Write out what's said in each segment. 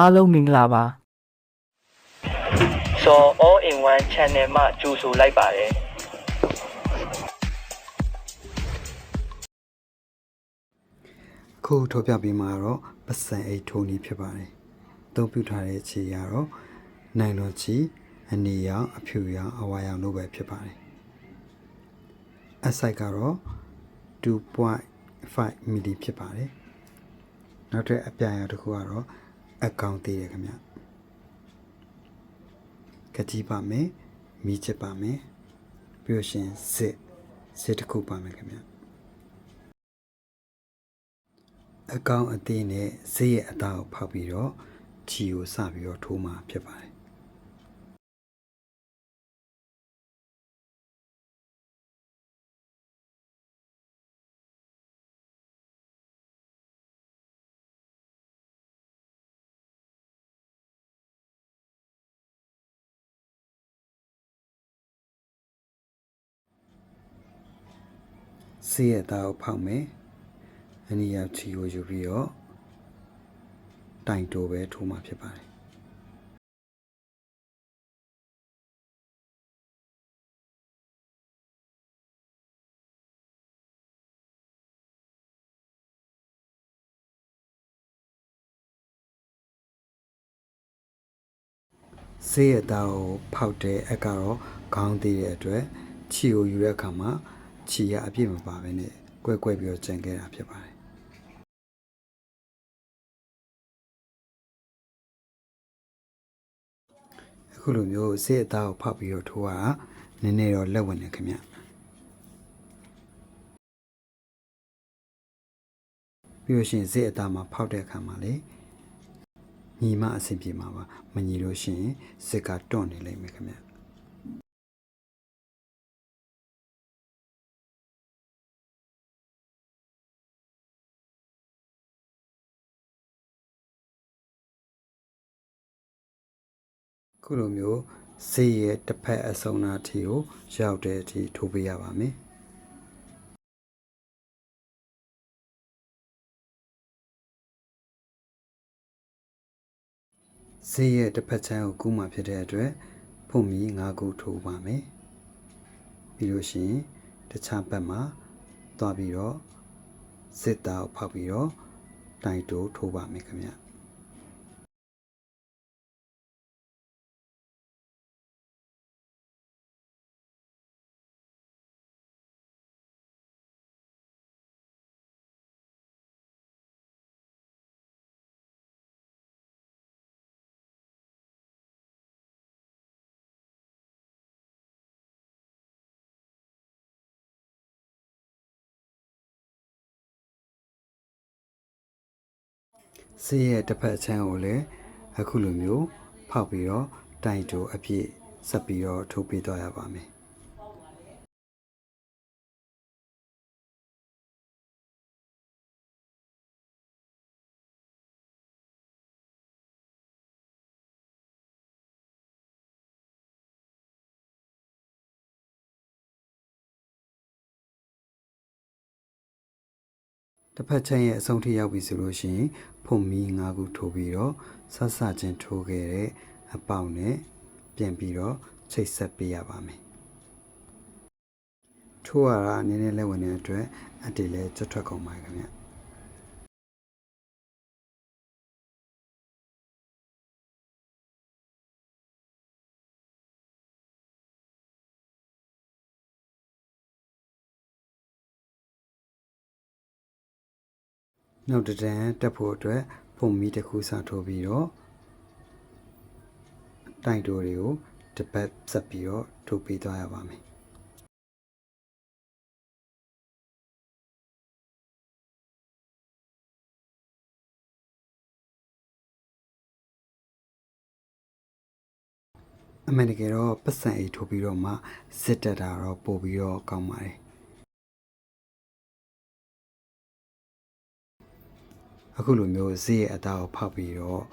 အားလုံးမင်္ဂလာပါစော all in one channel မှာကြိုဆိုလိုက်ပါတယ်ခုထောက်ပြပေးမှာတော့ပစံအိတ်ထိုးနည်းဖြစ်ပါတယ်။အသုံးပြုထားတဲ့ခြေရာတော့နိုင်လွန်ချီအနေရောင်အဖြူရောင်အဝါရောင်တို့ပဲဖြစ်ပါတယ်။အဆိုင်ကတော့2.5 mili ဖြစ်ပါတယ်။နောက်ထပ်အပြာရောင်တစ်ခုကတော့ အကောင်သေးတယ်ခင်ဗျ။ကတိပါမယ်မိချစ်ပါမယ်ပြီးလို့ရှရင်စစ်စစ်တစ်ခုပါမယ်ခင်ဗျ။အကောင်အသေးနဲ့ဈေးရဲ့အသားကိုဖောက်ပြီးတော့ခြီကိုစပြီးတော့ထိုးမှာဖြစ်ပါတယ် ဆေးရဲ့အသားကိုဖောက်မယ်အနီယာခြီကိုယူပြီးတော့တိုင်တိုးပဲထိုးမှာဖြစ်ပါတယ်ဆေးရသားကိုဖောက်တဲ့အက်ကတော့ခေါင်းသေးတဲ့အတွက်ခြီကိုယူတဲ့အခါမှာ ခြီကအပြည့်မပါဘဲနဲ့ကွဲကွဲပြီးတော့ကျန်ခဲ့တာဖြစ်ပါတယ်အခုလိုမျိုးဆေးရသားကိုဖောက်ပြီးတော့ထိုးရတာနည်းနည်းတော့လက်ဝင်နေခင်ဗျပြီးလို့ရှိရင်ဆေးအသားမှာဖောက်တဲ့အခါမှာလေညီမအဆင်ပြေမှာပါမညီလို့ရှိရင်စစ်ကတွန့်နေလိမ့်မယ်ခင်ဗျ ခုလိုမျိုးစေးရဲ့တစ်ဖက်အစုံနာထီကိုရောက်တဲ့အထိထိုးပေးရပါမယ်စေးရဲ့တစ်ဖက်ချမ်းကိုကူးမှဖြစ်တဲ့အတွက်ဖုန်မီ၅ခုထိုးပါမယ်ပြီးလို့ရှိရင်တခြားဘက်မှာသွားပြီးတော့စစ်သားကိုဖောက်ပြီးတော့တိုင်တိုးထိုးပါမယ်ခင်ဗျ ဆေးရဲ့တစ်ဖက်အချမ်းကိုလည်းအခုလိုမျိုးဖောက်ပြီးတော့တိုင်တိုအပြည့်ဆက်ပြီးတော့ထုတ်ပေးသွားရပါမယ် တစ်ဖက်ချမ်းရဲ့အဆုံးထိရောက်ပြီဆိုလို့ရှိရင်ဖုန်မီ၅ခုထိုးပြီးတော့ဆက်ဆချင်းထိုးခဲ့တဲ့အပေါက်နဲ့ပြန်ပြီးတော့ချိတ်ဆက်ပေးရပါမယ်ထိုးရတာနည်းနည်းလဲဝင်တဲ့အတွက်အတေလဲကျွတ်ထွက်ကုန်ပါခင်ဗျ နောက်တစ်တန်းတက်ဖို့အတွက်ဖုန်မီတစ်ခုစထိုးပြီးတော့တိုင်တိုတွေကိုတစ်ပတ်ဆက်ပြီးတော့ထိုးပေးသွားရပါမယ်အမှန်တကယ်တော့ပတ်စံအိတ်ထိုးပြီးတော့မှစစ်တက်တာတော့ပို့ပြီးတော့ကောင်းပါတယ် အခုလိုမျိုးဈေးရဲ့အသားကိုဖောက်ပြီးတော့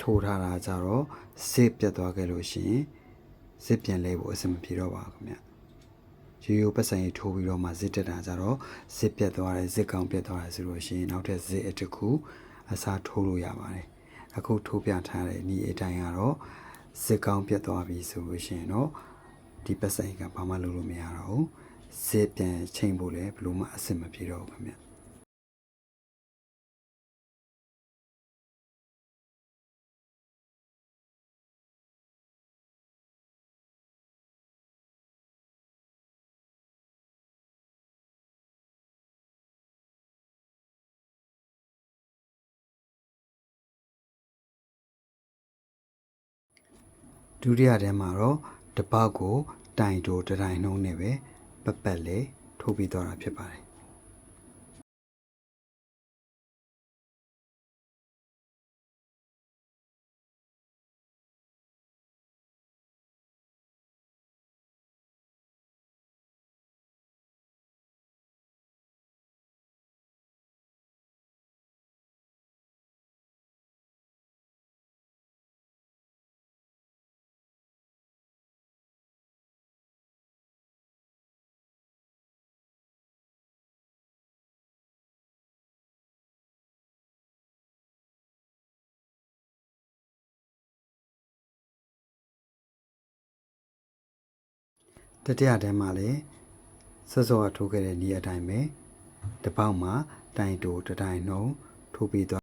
ထိုးထားတာကြတော့ဈေးပြတ်သွားခဲ့လို့ရှိရင်ဈေးပြန်လဲဖို့အဆင်မပြေတော့ပါဘူးခင်ဗျရိုးရိုးပတ်စံကြီးထိုးပြီးတော့မှဈေးတက်တာကြတော့ဈေးပြတ်သွားတယ်ဈေးကောင်းပြတ်သွားတယ်ဆိုလို့ရှိရင်နောက်ထပ်ဈေးအတစ်ခုအစားထိုးလို့ရပါတယ်အခုထိုးပြထားတဲ့ဤအတိုင်းကတော့စစ်ကောင်းပြတ်သွားပြီဆိုလို့ရှိရင်တော့ဒီပတ်စံကဘာမှလုပ်လို့မရတော့ဘူးစစ်ပြန်ချိန်ဖို့လည်းဘယ်လို့မှအဆင်မပြေတော့ဘူးခင်ဗျ ဒုတိယထဲမှာတော့တပောက်ကိုတိုင်တိုတတိုင်နှုံးနဲ့ပဲပက်ပက်လေးထိုးပြီးတော့တာဖြစ်ပါတယ် တတိယထဲမှာလည်းစောစောကထိုးခဲ့တဲ့ဤအတိုင်းပဲတပောက်မှာတိုင်တိုတတိုင်နှုံးထိုးပြီးတော့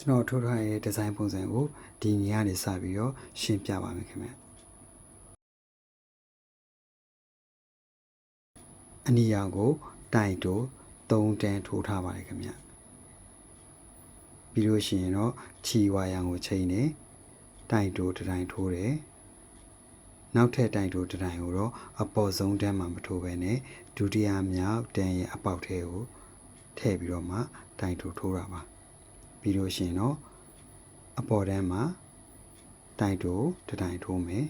ကျွန်တော်ထိုးထားတဲ့ဒီဇိုင်းပုံစံကိုဒီညကနေစပြီးတော့ရှင်းပြပါမယ်ခင်ဗျအနီရောင်ကိုတိုင်တို3တန်းထိုးထားပါတယ်ခင်ဗျပြီးလို့ရှိရင်တော့ခြီဝါရောင်ကိုချိန်နေတိုင်တိုတစ်တိုင်ထိုးတယ်နောက်ထပ်တိုင်တိုတစ်တိုင်ကိုတော့အပေါ်ဆုံးတန်းမှာမထိုးဘဲနဲ့ဒုတိယမြောက်တန်းရဲ့အပေါက်ထဲကိုထည့်ပြီးတော့မှတိုင်တိုထိုးတာပါ ပြီးလို့ရှိရင်တော့အပေါ်တန်းမှာတိုင်တိုတစ်တိုင်ထိုးမယ်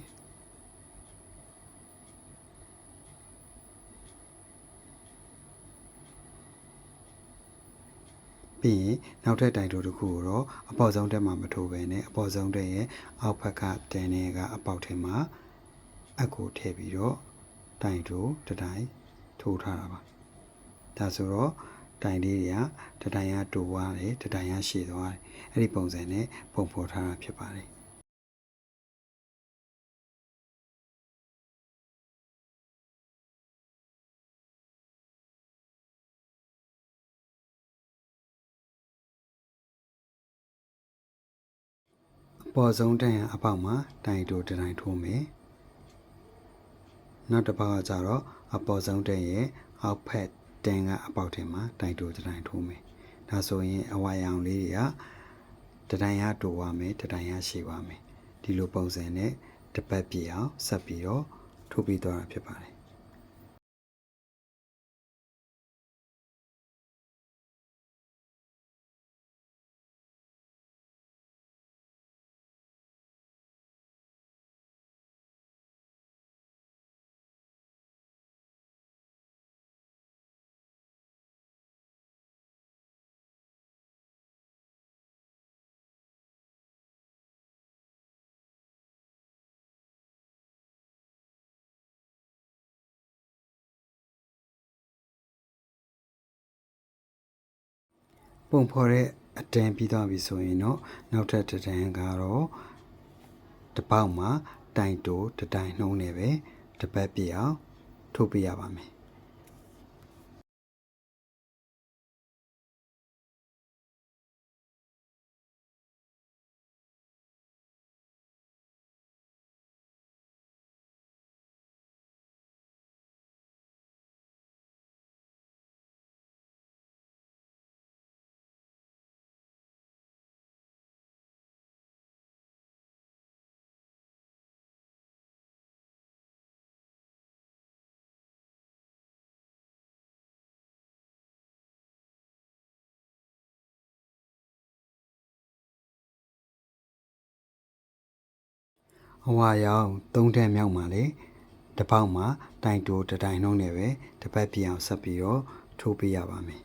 ပြီးရင်နောက်ထပ်တိုင်တိုတစ်ခုကိုတော့အပေါ်ဆုံးတက်မှာမထိုးပဲနဲ့အပေါ်ဆုံးတက်ရဲ့အောက်ဘက်ကတန်းနေကအပေါက်ထဲမှာအက်ကိုထည့်ပြီးတော့တိုင်တိုတစ်တိုင်ထိုးထားတာပါဒါဆိုတော့ တိုင်လေးတွေကတစ်တိုင်ကတူသွားတယ်တစ်တိုင်ကရှည်သွားတယ်အဲ့ဒီပုံစံနဲ့ပုံဖော်ထားတာဖြစ်ပါတယ်အပေါ်ဆုံးတန်းရအပေါက်မှာတိုင်တိုတစ်တိုင်ထိုးမယ်နောက်တစ်ပေါက်ကကြတော့အပေါ်ဆုံးတန်းရဲ့အောက်ဖက် တန်းကအပေါက်ထဲမှာတိုင်တိုတစ်တိုင်ထိုးမယ်ဒါဆိုရင်အဝါရောင်လေးတွေကတတိုင်ရတူပါမယ်တတိုင်ရရှိပါမယ်ဒီလိုပုံစံနဲ့တစ်ပတ်ပြည့်အောင်ဆက်ပြီးတော့ထုတ်ပြီးသွားတာဖြစ်ပါတယ် ပုံဖော်တဲ့အတန်ပြီးသွားပြီဆိုရင်တော့နောက်ထပ်တစ်တန်ကတော့တစ်ပေါက်မှာတိုင်တိုတစ်တိုင်နှုံးနေပဲတစ်ပတ်ပြည့်အောင်ထုတ်ပြရပါမယ် အဝါရောင်သုံးထက်မြောက်မှာလေတစ်ပေါက်မှာတိုင်တိုတစ်တိုင်နှုံးနေပဲတစ်ပတ်ပြည့်အောင်ဆက်ပြီးတော့ထိုးပေးရပါမယ်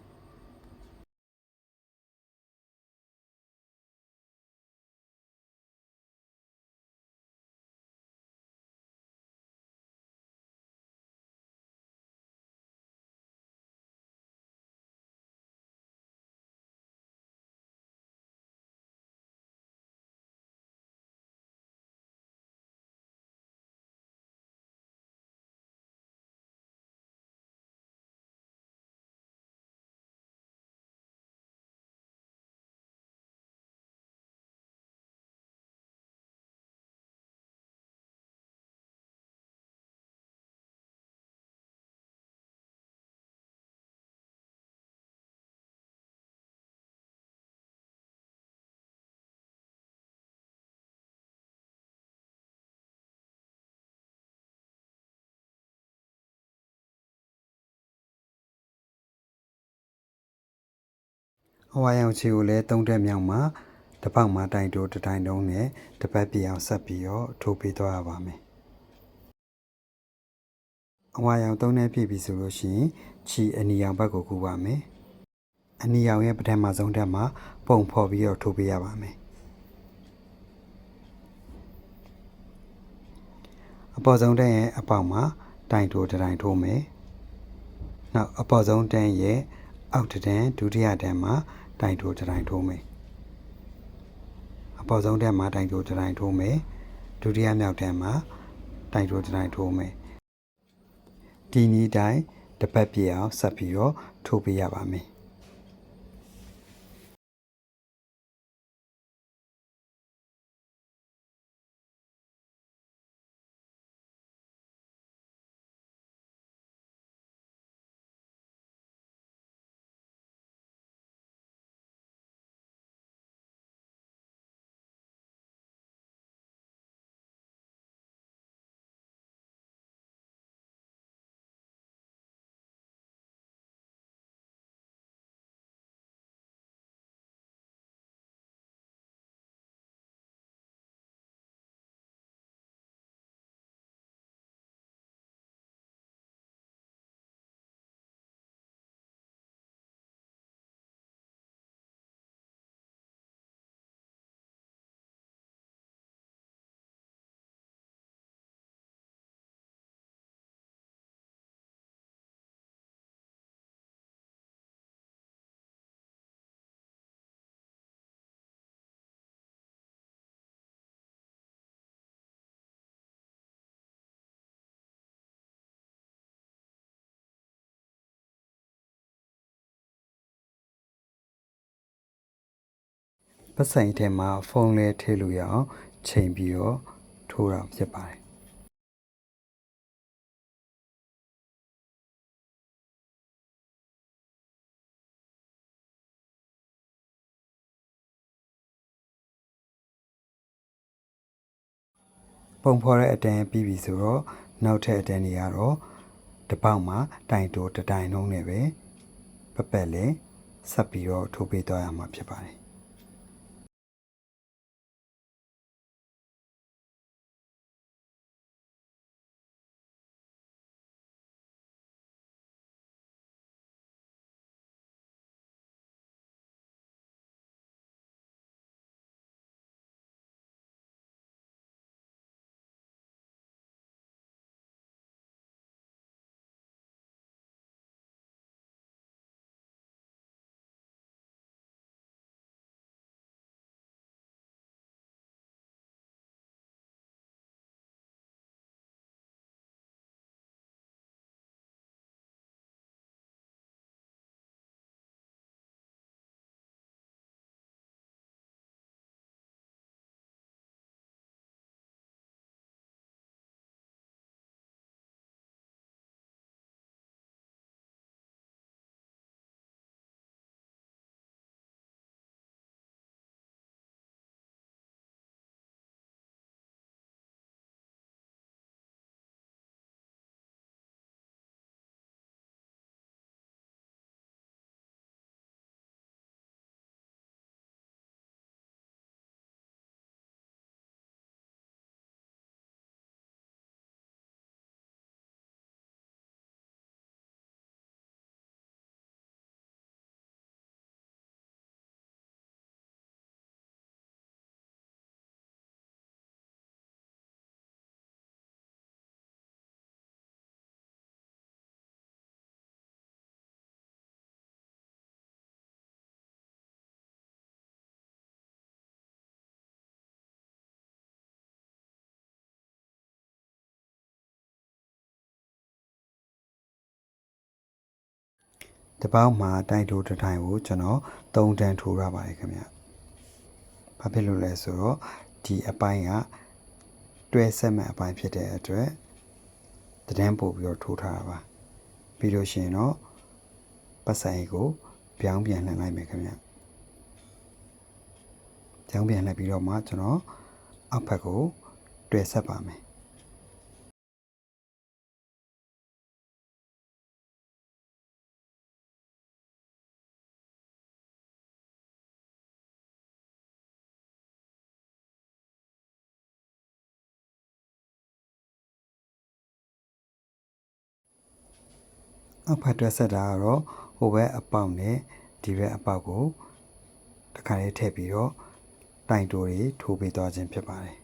အဝါရောင်ချီကိုလည်းသုံးတက်မြောက်မှာတစ်ပေါက်မှာတိုင်တိုတစ်တိုင်တုံးနဲ့တစ်ပတ်ပြည့်အောင်ဆက်ပြီးတော့ထိုးပေးသွားရပါမယ်အဝါရောင်သုံးနဲ့ပြည့်ပြီဆိုလို့ရှိရင်ချီအနီရောင်ဘက်ကိုကူပါမယ်အနီရောင်ရဲ့ပထမဆုံးတက်မှာပုံဖော်ပြီးတော့ထိုးပေးရပါမယ်အပေါ်ဆုံးတက်ရဲ့အပေါက်မှာတိုင်တိုတစ်တိုင်ထိုးမယ်နောက်အပေါ်ဆုံးတက်ရဲ့အောက်တစ်တန်းဒုတိယတန်းမှာ တိုင်တိုတစ်တိုင်ထိုးမယ်အပေါ်ဆုံးတက်မှာတိုင်တိုတစ်တိုင်ထိုးမယ်ဒုတိယမြောက်တန်းမှာတိုင်တိုတစ်တိုင်ထိုးမယ်ဒီနည်းတိုင်းတစ်ပတ်ပြည့်အောင်ဆက်ပြီးတော့ထိုးပေးရပါမယ် ပတ်ဆိုင်ထဲမှာဖုန်းလဲထည့်လို့ရအောင်ချိန်ပြီးတော့ထိုးတာဖြစ်ပါတယ်ပုံဖော်တဲ့အတန်းပြီးပြီဆိုတော့နောက်ထပ်အတန်းတွေကတော့တပေါက်မှာတိုင်တိုးတတိုင်လုံးနဲ့ပဲပပက်လဲဆက်ပြီးတော့ထိုးပေးသွားရမှာဖြစ်ပါတယ် တစ်ပေါက်မှာတိုင်တိုးတစ်တိုင်ကိုကျွန်တော်3တန်းထိုးရပါတယ်ခင်ဗျ။ဘာဖြစ်လို့လဲဆိုတော့ဒီအပိုင်းကတွဲဆက်မဲ့အပိုင်းဖြစ်တဲ့အတွက်တန်းပို့ပြီးတော့ထိုးထားတာပါ။ပြီးလို့ရှိရင်တော့ပတ်ဆိုင်ကိုပြောင်းပြန်လှန်လိုက်မယ်ခင်ဗျ။ပြောင်းပြန်လှန်ပြီးတော့မှကျွန်တော်အောက်ဘက်ကိုတွဲဆက်ပါမယ် အောက်ဖက်တွက်ဆက်တာကတော့ဟိုဘက်အပေါက်နဲ့ဒီဘက်အပေါက်ကိုတစ်ခါလေးထည့်ပြီးတော့တိုင်တိုးတွေထိုးပေးသွားခြင်းဖြစ်ပါတယ်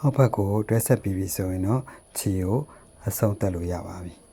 အောက်ဘက်ကိုတွဲဆက်ပြီးပြီဆိုရင်တော့ခြေကိုအဆုံးတက်လို့ရပါပြီ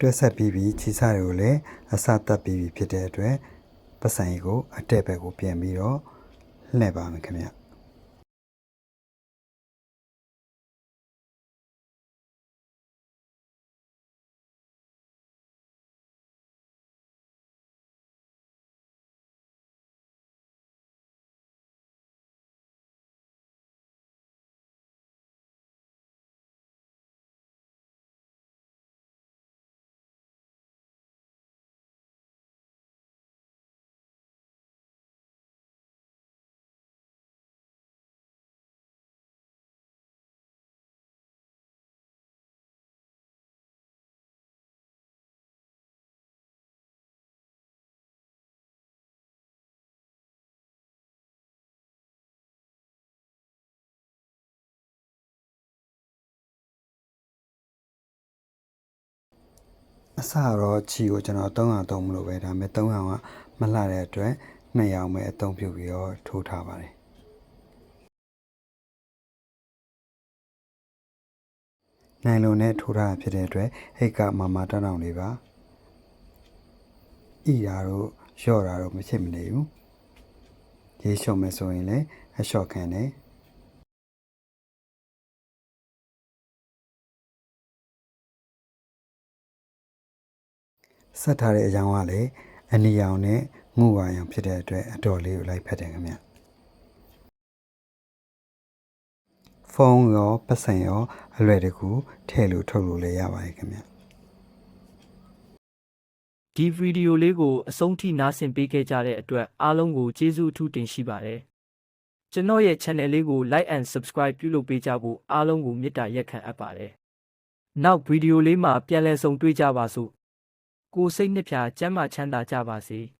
တွဲဆက်ပြီးပြီးခြေစားတွေကိုလည်းအစတက်ပြီးပြီဖြစ်တဲ့အတွက်ပတ်စံကြီးကိုအတက်ဘက်ကိုပြန်ပြီးတော့လှည့်ပါမယ်ခင်ဗျ အစတော့ချီကိုကျွန်တော်300သုံးမလို့ပဲဒါပေမဲ့300ကမလှတဲ့အတွက်200ပဲအသုံးပြုပြီးတော့ထိုးထားပါတယ်နိုင်လုံးနဲ့ထိုးထားတာဖြစ်တဲ့အတွက်ဟိတ်ကမမတောင်းတောင်းလေးပါဤရာတို့လျှော့တာတော့မဖြစ်မနေဘူးရေလျှော့မယ်ဆိုရင်လည်းအလျှော့ခံတယ် ဆက်ထားတဲ့အကြောင်းကလည်းအနီရောင်နဲ့ငုဝါရောင်ဖြစ်တဲ့အတွက်အတော်လေးကိုလိုက်ဖက်တယ်ခင်ဗျဖုန်းရောပတ်စံရောအလွယ်တကူထည့်လို့ထုတ်လို့လည်းရပါတယ်ခင်ဗျဒီဗီဒီယိုလေးကိုအဆုံးထိနားဆင်ပေးခဲ့ကြတဲ့အတွက်အားလုံးကိုကျေးဇူးအထူးတင်ရှိပါတယ်။ကျွန်တော်ရဲ့ channel လေးကို like and subscribe ပြုလုပ်ပေးကြဖို့အားလုံးကိုမေတ္တာရက်ခံအပ်ပါတယ်။နောက်ဗီဒီယိုလေးမှာပြန်လည်ဆုံတွေ့ကြပါစို့။ ကိုယ်စိတ်နှစ်ဖြာကျမ်းမာချမ်းသာကြပါစေ။